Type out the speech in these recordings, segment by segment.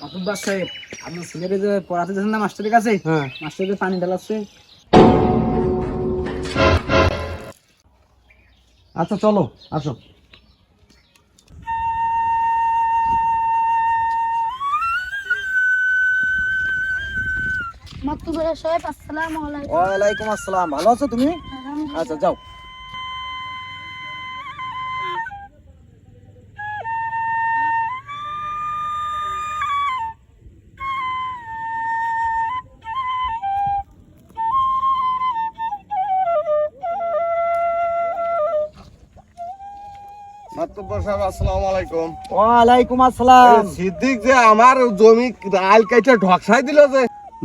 মাতুব্বার সাহেব আপনার ছেলেকে যে পড়াতে দিয়েছেন না মাস্টারের কাছে? হ্যাঁ। মাস্টারকে পানি ঢালাচ্ছে। আচ্ছা চলো আসো। মাতুবরা সাহেব আসসালামু আলাইকুম। ওয়ালাইকুম আসসালাম। ভালো আছো তুমি? আচ্ছা যাও।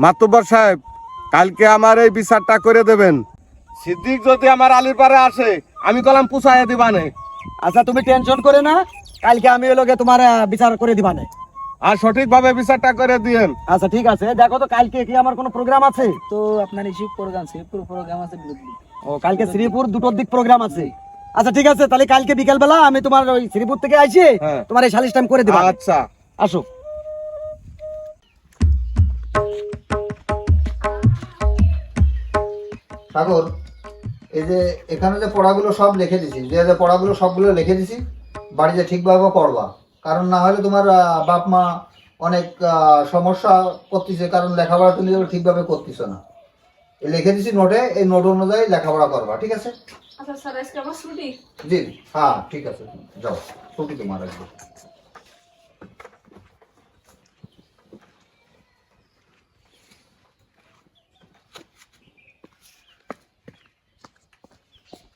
মাতুব্বর সাহেব কালকে আমার এই বিচারটা করে দেবেন। সিদ্দিক যদি আমার আলির পারে আসে আমি কলাম পুষাইয়া দিবানে। আচ্ছা তুমি টেনশন করে না কালকে আমি ওই লোকে তোমার বিচার করে দিবা না আর সঠিকভাবে বিচারটা করে দিয়েন। আচ্ছা ঠিক আছে। দেখো তো কালকে কি আমার কোনো প্রোগ্রাম আছে? তো আপনার এই প্রোগ্রাম শিবপুর প্রোগ্রাম আছে ও কালকে শ্রীপুর দুটোর দিক প্রোগ্রাম আছে। আচ্ছা ঠিক আছে তাহলে কালকে বিকাল বেলা আমি তোমার ওই শ্রীপুর থেকে আসি হ্যাঁ। তোমার এই সালিশ টাইম করে দিবা। আচ্ছা। আসো। সাগর এই যে এখানে যে পড়াগুলো সব লিখে দিছি যে যে পড়াগুলো সবগুলো লিখে দিছি বাড়িতে ঠিকভাবে পড়বা। কারণ না হলে তোমার আহ, বাপ মা অনেক আহ, সমস্যা করতেছে কারণ লেখাপড়া তুমি ঠিকভাবে করতেছো না। লিখে দিছি নোটে এই নোট অনুযায়ী লেখাপড়া করবা ঠিক আছে? আচ্ছা স্যার আজকে আমার ছুটি? জি হ্যাঁ ঠিক আছে। যাও ছুটি তোমার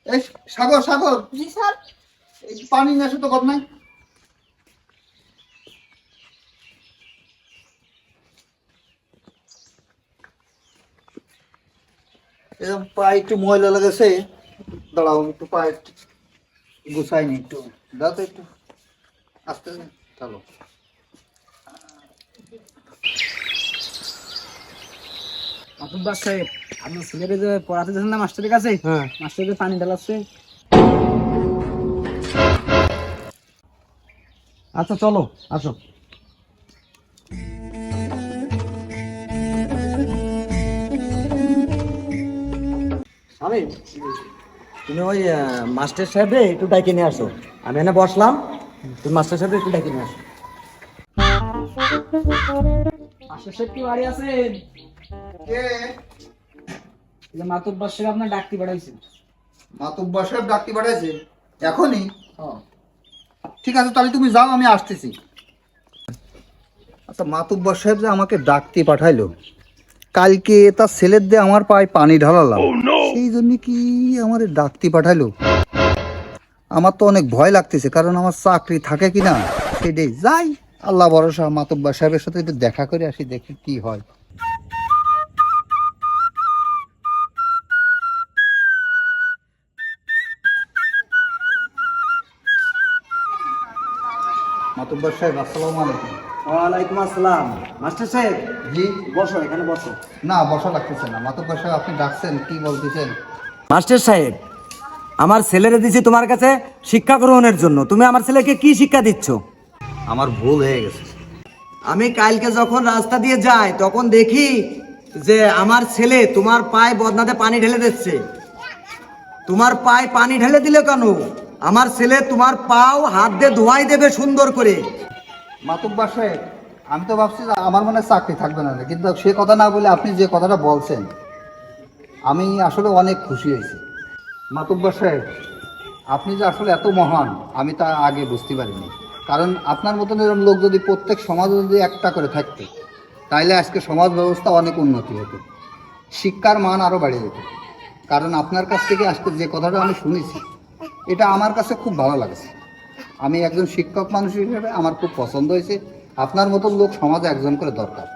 এই সাগর সাগর! জি স্যার। পানি আসো তো কর নাই। এরকম একটু ময়লা লেগেছে। দাঁড়াও একটু পায়ে গুছাই নি একটু। দাও তো একটু। আস্তে চলো। মাতুব্বার সাহেব আপনার ছেলেকে যে পড়াতে দিয়েছেন না মাস্টারের কাছে? হ্যাঁ। মাস্টারকে পানি ঢালাচ্ছে। আচ্ছা চলো আসো। আমি তুমি ওই মাস্টার সাহেবরে একটু ডাইকে নিয়ে আসো। আমি এনে বসলাম। তুমি মাস্টার সাহেবরে একটু ডাইকে নিয়ে আসো। মাস্টার সাহেব কি বাড়ি আছেন? কে? যে মাতুব্বার সাহেব আপনার ডাকতে মাতুব্বা সাহেব ডাকতে পাঠাইছে? এখনই? হ্যাঁ ঠিক আছে তাহলে তুমি যাও আমি আসতেছি। আচ্ছা সাহেব যে আমাকে ডাকতে পাঠাইলো কালকে তার ছেলের দিয়ে আমার পায়ে পানি ঢালালাম। সেই জন্য কি আমার ডাকতে পাঠাইলো আমার তো অনেক ভয় লাগতেছে, কারণ আমার চাকরি থাকে কি না সেটাই। যাই, আল্লাহ ভরসা, মাতুব্বর সাহেবের সাথে একটু দেখা করে আসি, দেখি কি হয়। মাতুব্বর সাহেব, আসসালামু আলাইকুম। ওয়ালাইকুম আসসালাম। মাস্টার সাহেব জি। বসো এখানে বসো। না বসা লাগতেছে না। মাতুব্বর সাহেব আপনি ডাকছেন কি বলতেছেন? মাস্টার সাহেব আমার ছেলেরে দিছি তোমার কাছে শিক্ষা গ্রহণের জন্য। তুমি আমার ছেলেকে কি শিক্ষা দিচ্ছ? আমার ভুল হয়ে গেছে। আমি কালকে যখন রাস্তা দিয়ে যাই তখন দেখি যে আমার ছেলে তোমার পায়ে বদনাতে পানি ঢেলে দিচ্ছে। তোমার পায়ে পানি ঢেলে দিলে কেন? আমার ছেলে তোমার পাও হাত দিয়ে ধোয়াই দেবে সুন্দর করে। মাতুব্বার সাহেব, আমি তো ভাবছি আমার মনে চাকরি থাকবে না। কিন্তু সে কথা না বলে আপনি যে কথাটা বলছেন, আমি আসলে অনেক খুশি হয়েছি। মাতুব্বার সাহেব, আপনি যে আসলে এত মহান, আমি তা আগে বুঝতে পারিনি। কারণ আপনার মতন এরকম লোক যদি প্রত্যেক সমাজে যদি একটা করে থাকতো, তাইলে আজকে সমাজ ব্যবস্থা অনেক উন্নতি হতো। শিক্ষার মান আরও বেড়ে যেত কারণ আপনার কাছ থেকে আজকে যে কথাটা আমি শুনেছি, এটা আমার কাছে খুব ভালো লাগছে। আমি একজন শিক্ষক মানুষ হিসেবে আমার খুব পছন্দ হয়েছে। আপনার মতন লোক সমাজে একজন করে দরকার।